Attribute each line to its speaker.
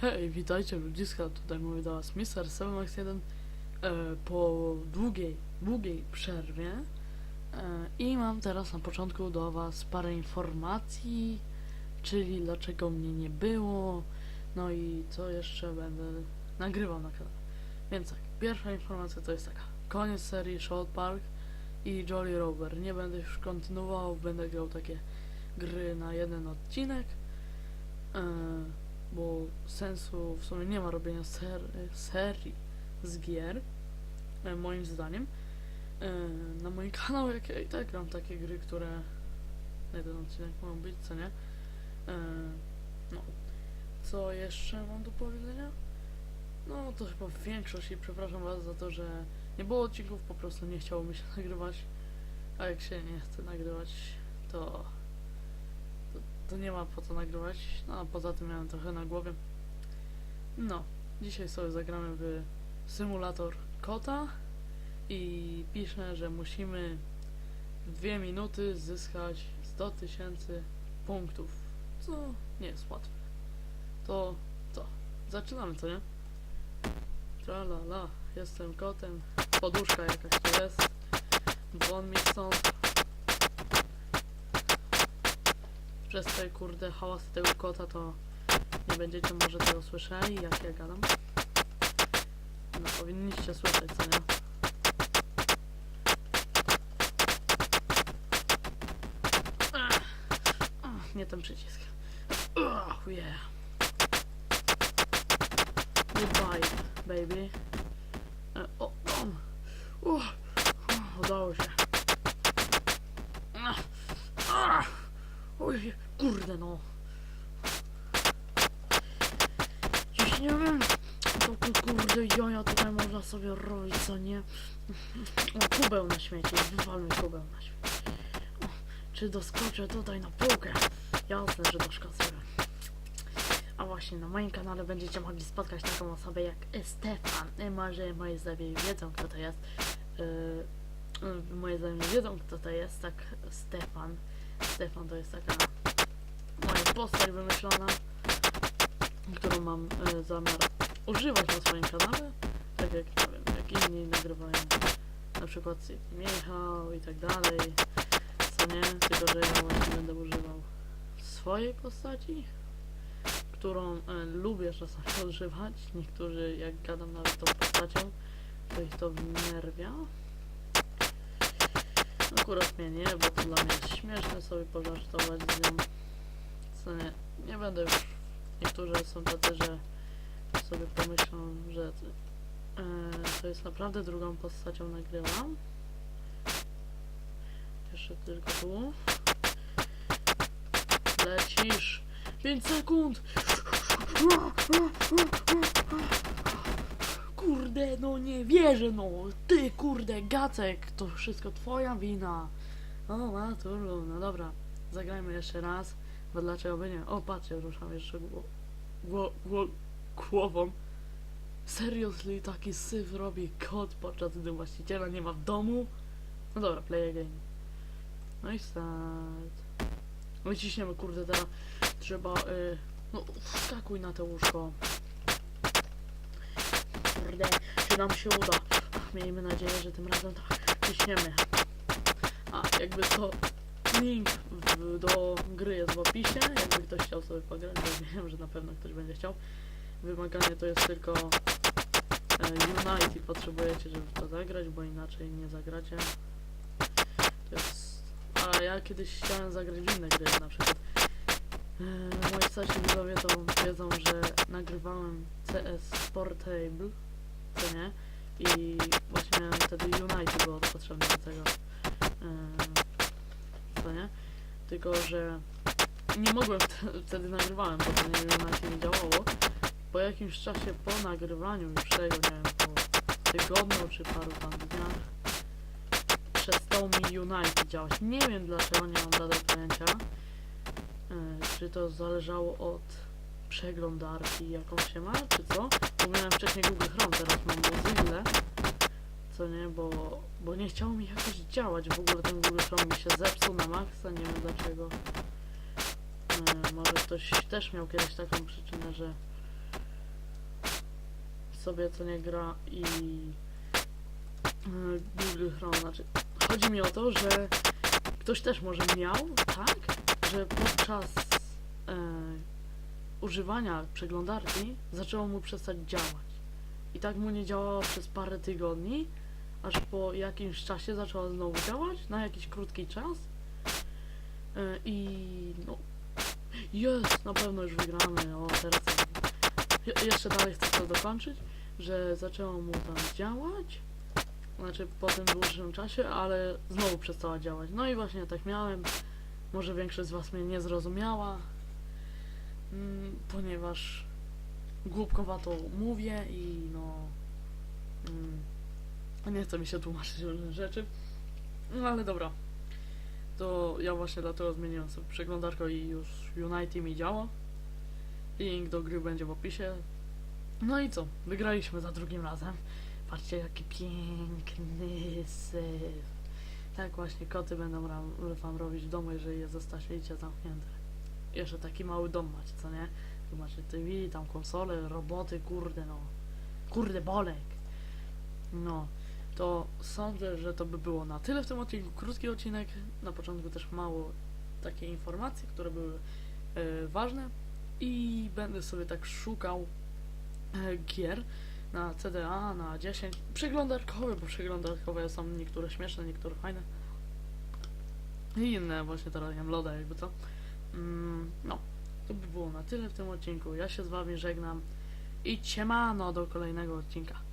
Speaker 1: Hej, witajcie ludziska, tutaj mówię do was Mr. 7x1 e, po długiej, długiej przerwie e, i mam teraz na początku do was parę informacji, czyli dlaczego mnie nie było, no i co jeszcze będę nagrywał na kanale. Więc tak, pierwsza informacja to jest taka, koniec serii Shot Park i Jolly Rover. Nie będę już kontynuował, będę grał takie gry na jeden odcinek. E, bo sensu w sumie nie ma robienia ser serii z gier, e, moim zdaniem. E, na moim kanale jak ja i tak gram takie gry, które na jeden odcinek mogą być, co nie? E, no. Co jeszcze mam do powiedzenia? No to chyba większość i przepraszam was za to, że nie było odcinków, po prostu nie chciało mi się nagrywać, a jak się nie chce nagrywać, to to, nie ma po co nagrywać. No a poza tym miałem trochę na głowie. No, dzisiaj sobie zagramy w symulator kota i piszę, że musimy w dwie minuty zyskać 100 tysięcy punktów, co nie jest łatwe. To co? Zaczynamy, co nie? Tra la la, jestem kotem, poduszka jakaś tu jest, won mi stąd. Przez te kurde hałasy tego kota to nie będziecie może tego słyszeli, jak ja gadam. No powinniście słyszeć, co nie? Nie ten przycisk. Oh, yeah. Goodbye, baby. E, o, on. Uh, udało się. Kurde no. Dziś nie wiem. To ku- kurde joja tutaj można sobie robić, co nie? O, kubeł na śmieci, wywalmy kubeł na śmieci. O, czy doskoczę tutaj na półkę? Jasne, że doskoczę. A właśnie, na moim kanale będziecie mogli spotkać taką osobę jak Stefan. E, Może moi znajomi wiedzą, kto to jest. Yy, moje znajomi wiedzą, kto to jest, tak Stefan. Stefan to jest taka postać wymyślona, którą mam e, zamiar używać na swoim kanale, tak jak, nie wiem, jak inni nagrywają, na przykład Michał i tak dalej, co nie, tylko że ja właśnie będę używał swojej postaci, którą e, lubię czasami używać, niektórzy jak gadam nawet tą postacią, to ich to wnerwia, Akurat mnie nie, bo to dla mnie jest śmieszne sobie pożartować z nią. Nie, będę już. Niektórzy są tacy, że sobie pomyślą, że e, to jest naprawdę drugą postacią nagrywam. Jeszcze tylko tu. Lecisz! 5 sekund! Kurde, no nie wierzę, no! Ty, kurde, Gacek, to wszystko twoja wina! O, Matulu, no dobra, zagrajmy jeszcze raz, bo dlaczego by nie? O, patrzcie, ruszam jeszcze gło, gło, gło, głową. Seriously, taki syf robi kot, podczas gdy właściciela nie ma w domu? No dobra, play again. No i start. Wyciśniemy, kurde, teraz trzeba, y, no, wskakuj na to łóżko. Kurde, czy nam się uda. Miejmy nadzieję, że tym razem tak ciśniemy. A, jakby to link do gry jest w opisie, jakby ktoś chciał sobie pograć, bo wiem, że na pewno ktoś będzie chciał. Wymaganie to jest tylko e, Unity potrzebujecie, żeby to zagrać, bo inaczej nie zagracie. To jest... A ja kiedyś chciałem zagrać w inne gry, na przykład e, moi starsi widzowie to wiedzą, że nagrywałem CS Portable, co nie? I właśnie miałem wtedy Unity było potrzebne do tego. Yy, co nie? Tylko, że nie mogłem wtedy, nagrywałem, bo to nie Unity nie działało. Po jakimś czasie po nagrywaniu już tego, nie wiem, po tygodniu czy paru tam dniach przestał mi Unity działać. Nie wiem dlaczego, nie mam nadal pojęcia. Yy, czy to zależało od przeglądarki jaką się ma, czy co? Bo miałem wcześniej Google Chrome, teraz mam Mozilla, co nie, bo, bo nie chciało mi jakoś działać, w ogóle ten Google Chrome mi się zepsuł na maksa, nie wiem dlaczego. E, może ktoś też miał kiedyś taką przyczynę, że sobie co nie gra i yy, Google Chrome, znaczy chodzi mi o to, że ktoś też może miał, tak, że podczas e, używania przeglądarki zaczęło mu przestać działać. I tak mu nie działało przez parę tygodni, aż po jakimś czasie zaczęła znowu działać, na jakiś krótki czas. E, I no, jest, na pewno już wygramy. O, teraz je, jeszcze dalej chcę to dokończyć, że zaczęło mu tam działać. Znaczy po tym dłuższym czasie, ale znowu przestała działać. No i właśnie tak miałem. Może większość z Was mnie nie zrozumiała, mm, ponieważ głupkowato mówię i no. Mm, nie chce mi się tłumaczyć różnych rzeczy. No ale dobra. To ja właśnie dlatego zmieniłem sobie przeglądarkę i już Unity mi działa. Link do gry będzie w opisie. No i co? Wygraliśmy za drugim razem. Patrzcie jaki piękny syf. Tak właśnie koty będą wam robić w domu, jeżeli je zostawicie zamknięte. Jeszcze taki mały dom macie, co nie? Tu macie TV, tam konsole, roboty, kurde no. Kurde bolek. No, to sądzę, że to by było na tyle w tym odcinku. Krótki odcinek, na początku też mało takie informacje, które były e, ważne. I będę sobie tak szukał e, gier na CDA, na 10 przeglądarkowe, bo przeglądarkowe są niektóre śmieszne, niektóre fajne. I inne właśnie teraz jem loda jakby co. Mm, no, to by było na tyle w tym odcinku. Ja się z wami żegnam i ciemano do kolejnego odcinka